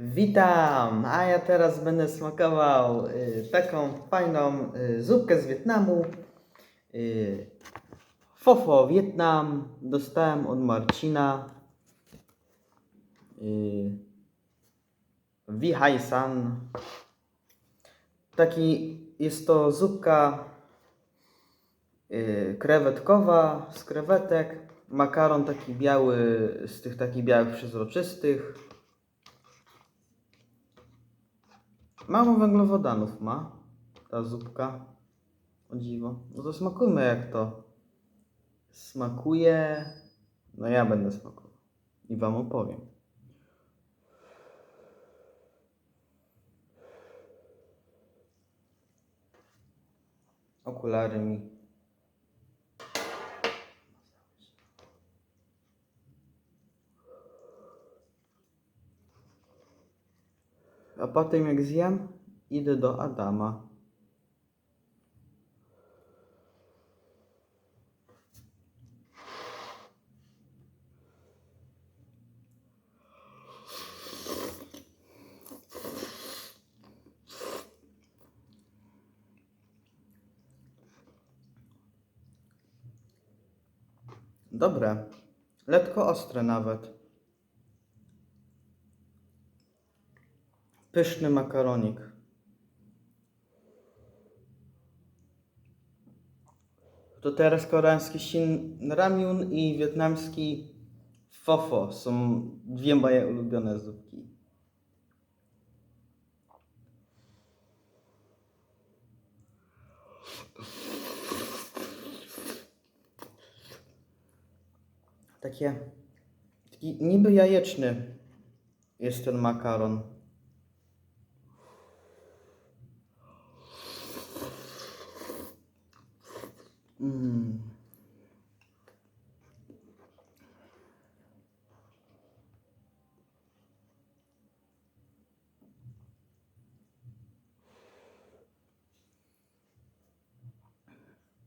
Witam! A ja teraz będę smakował y, taką fajną y, zupkę z Wietnamu. Y, Fofo Wietnam. Dostałem od Marcina. Y, Vi Hai San. Taki jest to zupka krewetkowa z krewetek. Makaron taki biały, z tych takich białych przezroczystych. Mało węglowodanów ma ta zupka. O dziwo. No to smakujmy jak to smakuje. No ja będę smakował. I wam opowiem. Okulary mi. A potem jak zjem, idę do Adama. Dobre. Letko ostre nawet. Pyszny makaronik. To teraz koreański Shin Ramyun i wietnamski Fofo są dwie moje ulubione zupki. Takie, taki niby jajeczny jest ten makaron. Mm.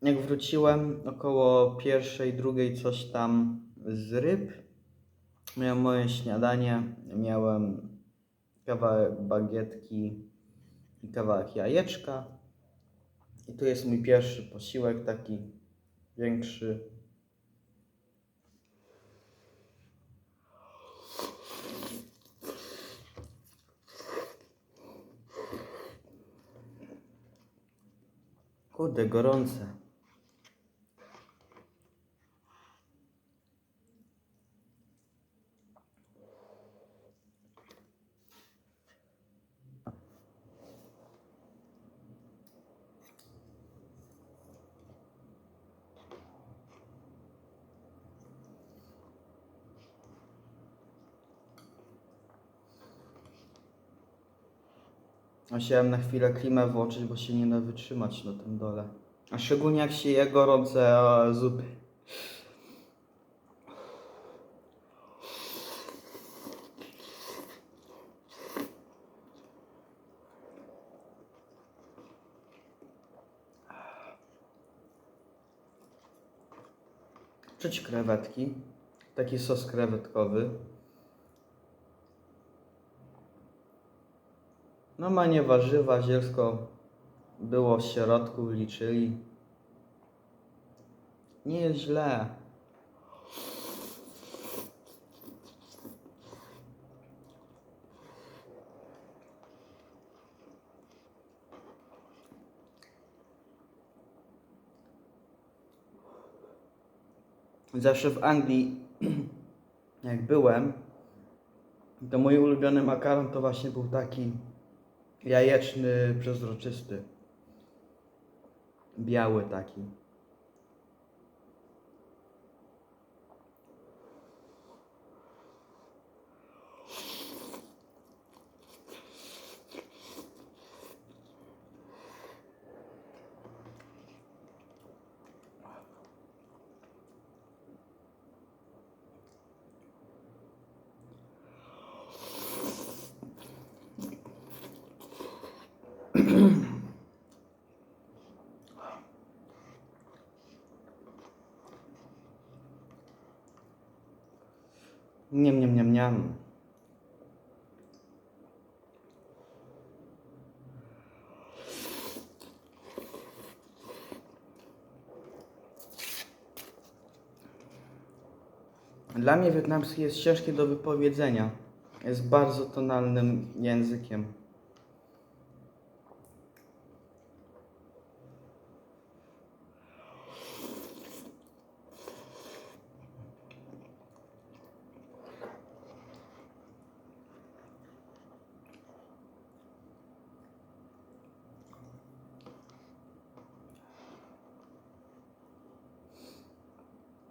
Jak wróciłem około pierwszej, drugiej coś tam z ryb, miałem moje śniadanie, miałem kawałek bagietki i kawałek jajeczka. I tu jest mój pierwszy posiłek, taki większy. Kurde, gorące. Musiałem na chwilę klimę włączyć, bo się nie da wytrzymać na tym dole. A szczególnie jak się je gorące zupy. Czuć krewetki. Taki sos krewetkowy. Normalnie warzywa, zielsko było w środku, liczyli. Nie jest źle. Zawsze w Anglii, jak byłem, to mój ulubiony makaron to właśnie był taki jajeczny, przezroczysty. Biały taki. Niam, niam, niam, niam. Dla mnie wietnamski jest ciężkie do wypowiedzenia. Jest bardzo tonalnym językiem.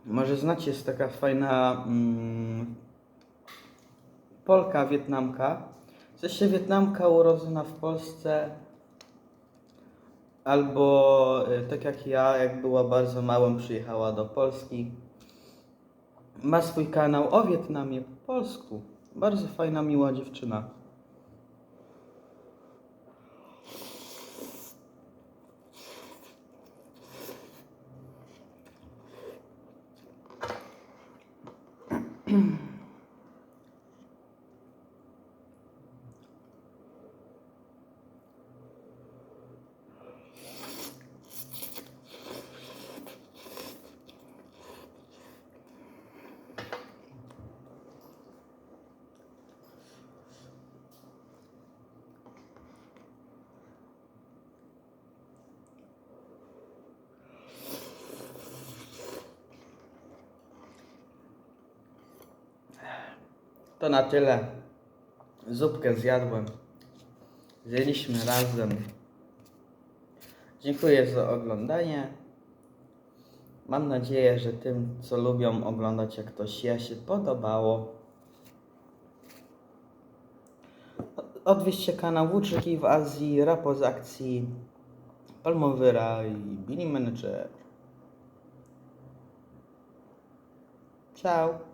Może znacie, jest taka fajna mm, Polka, Wietnamka. Sensie Wietnamka urodzona w Polsce. Albo y, tak jak ja, jak była bardzo małym, przyjechała do Polski. Ma swój kanał o Wietnamie po polsku. Bardzo fajna, miła dziewczyna. mm To na tyle. Zupkę zjadłem. Zjedliśmy razem. Dziękuję za oglądanie. Mam nadzieję, że tym, co lubią oglądać jak ktoś je, się podobało. Odwiedźcie kanał Łuczyki w Azji, Rapo z akcji, Palmowy Raj, Billy Manager. Ciao.